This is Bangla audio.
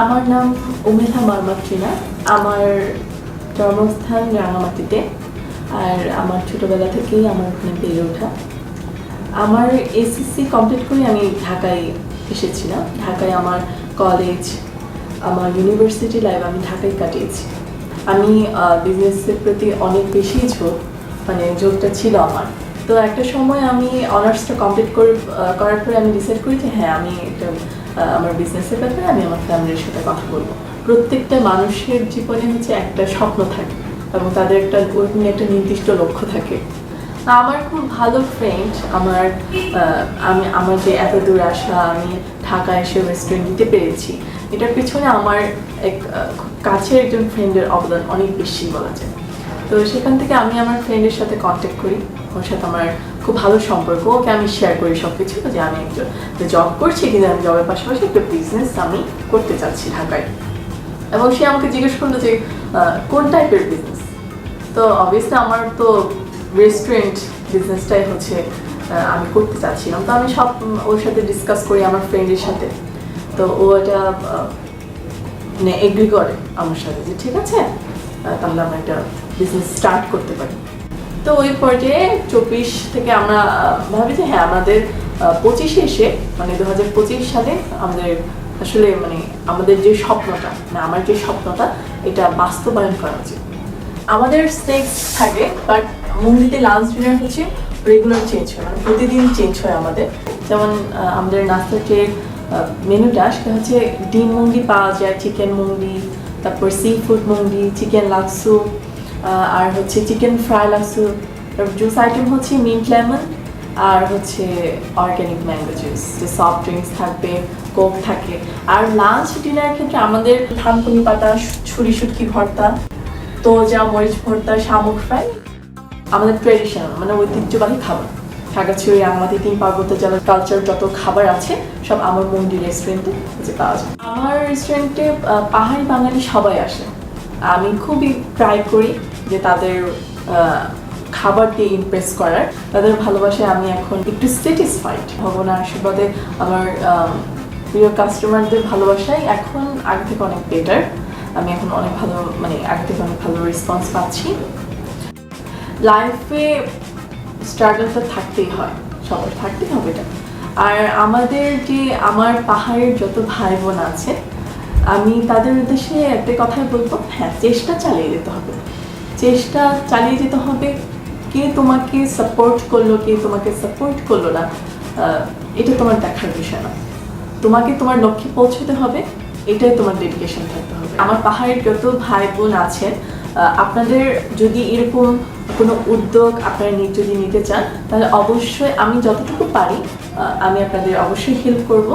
আমার নাম উমেধা মারমাত্রিনা আমার জন্মস্থান রাঙামাটিতে। আর আমার ছোটবেলা থেকেই আমার ওখানে বেড়ে ওঠা। আমার এসএসসি কমপ্লিট করে আমি ঢাকায় এসেছিলাম। ঢাকায় আমার কলেজ আমার ইউনিভার্সিটি লাইফ আমি ঢাকায় কাটিয়েছি। আমি বিজনেসের প্রতি অনেক বেশি ঝোঁক মানে ঝোঁকটা ছিল আমার। তো একটা সময় আমি অনার্সটা কমপ্লিট করে করার পরে আমি ডিসাইড করি যে হ্যাঁ আমি একটা আমার বিজনেসের ব্যাপারে আমি আমার ফ্যামিলির সাথে কথা বলব। প্রত্যেকটা মানুষের জীবনে হচ্ছে একটা স্বপ্ন থাকে এবং তাদের একটা ওরকম একটা নির্দিষ্ট লক্ষ্য থাকে। আমার খুব ভালো ফ্রেন্ড আমার আমি, আমার যে এত দূর আসা, আমি ঢাকা এসে রেস্টুরেন্ট দিতে পেরেছি, এটার পিছনে আমার এক কাছের একজন ফ্রেন্ডের অবদান অনেক বেশি বলা যায়। তো সেখান থেকে আমি আমার ফ্রেন্ডের সাথে কন্ট্যাক্ট করি। ওর সাথে আমার খুব ভালো সম্পর্ক, ওকে আমি শেয়ার করি সব কিছু যে আমি একজন জব করছি কিন্তু আমি জবের পাশাপাশি একটা বিজনেস আমি করতে চাচ্ছি ঢাকায়। এবং সে আমাকে জিজ্ঞেস করল যে কোন টাইপের বিজনেস তো অবভিয়াসলি আমার তো রেস্টুরেন্ট বিজনেসটাই হচ্ছে আমি করতে চাচ্ছিলাম। তো আমি সব, ওর সাথে ডিসকাস করি আমার ফ্রেন্ডের সাথে। তো ও এটা মানে এগ্রি করে আমার সাথে যে, ঠিক আছে তাহলে আমরা একটা বিজনেস স্টার্ট করতে পারি। তো ওই পর্যায়ে চব্বিশ থেকে আমরা ভাবি যে হ্যাঁ আমাদের পঁচিশে এসে মানে দু হাজার পঁচিশ সালে আমাদের আসলে মানে আমাদের যে স্বপ্নটা মানে আমার যে স্বপ্নটা, এটা বাস্তবায়ন করা উচিত। আমাদের স্নেক্স থাকে বাট মুঙ্গিতে লাঞ্চ ডিনার হচ্ছে রেগুলার চেঞ্জ হয় মানে প্রতিদিন চেঞ্জ হয় আমাদের। যেমন আমাদের নাস্তার যে মেনুটা সেটা হচ্ছে ডিম মুঙ্গি পাওয়া যায় চিকেন মুঙ্গি তারপর সি ফুড মুঙ্গি চিকেন লাক্সু আর হচ্ছে চিকেন ফ্রাই তারপর জুস আইটেম হচ্ছে মিন্ট লেমন আর হচ্ছে অর্গ্যানিক ম্যাঙ্গো জুস যে সফট ড্রিঙ্কস থাকবে কোক থাকে। আর লাঞ্চ ডিনারের ক্ষেত্রে আমাদের থানকুনি পাতা, ছুরি শুটকি ভর্তা, তোজা মরিচ ভর্তা, শামুক ফ্রাই আমাদের ট্রেডিশনাল মানে ঐতিহ্যবাহী খাবার। খাগড়াছড়ি আমাদের তিন পার্বত্য জেলার কালচার যত খাবার আছে, সব আমার মন্ডি রেস্টুরেন্টে যে পাওয়া যায়। আমার রেস্টুরেন্টে পাহাড়ি বাঙালি সবাই আসে। আমি খুবই ট্রাই করি যে তাদের খাবার দিয়ে ইমপ্রেস করার। তাদের ভালোবাসায় আমি এখন একটু স্যাটিসফাইড ভবনা আশীর্বাদে আমার প্রিয় কাস্টমারদের ভালোবাসায় এখন আগে থেকে অনেক বেটার আমি এখন অনেক ভালো মানে আগে থেকে অনেক ভালো রেসপন্স পাচ্ছি। লাইফে স্ট্রাগলটা থাকতেই হয়। সবার থাকতেই হবে এটা। আর আমাদের যে, আমার পাহাড়ের যত ভাই বোন আছে আমি তাদের উদ্দেশ্যে একটা কথাই বলব। হ্যাঁ চেষ্টা চালিয়ে যেতে হবে। চেষ্টা চালিয়ে যেতে হবে কে তোমাকে সাপোর্ট করল, কে তোমাকে সাপোর্ট করল না এটা তোমার দেখার বিষয় না। তোমাকে তোমার লক্ষ্যে পৌঁছতে হবে, এটাই তোমার ডেডিকেশন থাকতে হবে। আমার পাহাড়ের যত ভাই বোন আছেন আপনাদের যদি এরকম কোনো উদ্যোগ আপনারা যদি নিতে চান, তাহলে অবশ্যই আমি যতটুকু পারি আমি আপনাদের অবশ্যই হেল্প করব।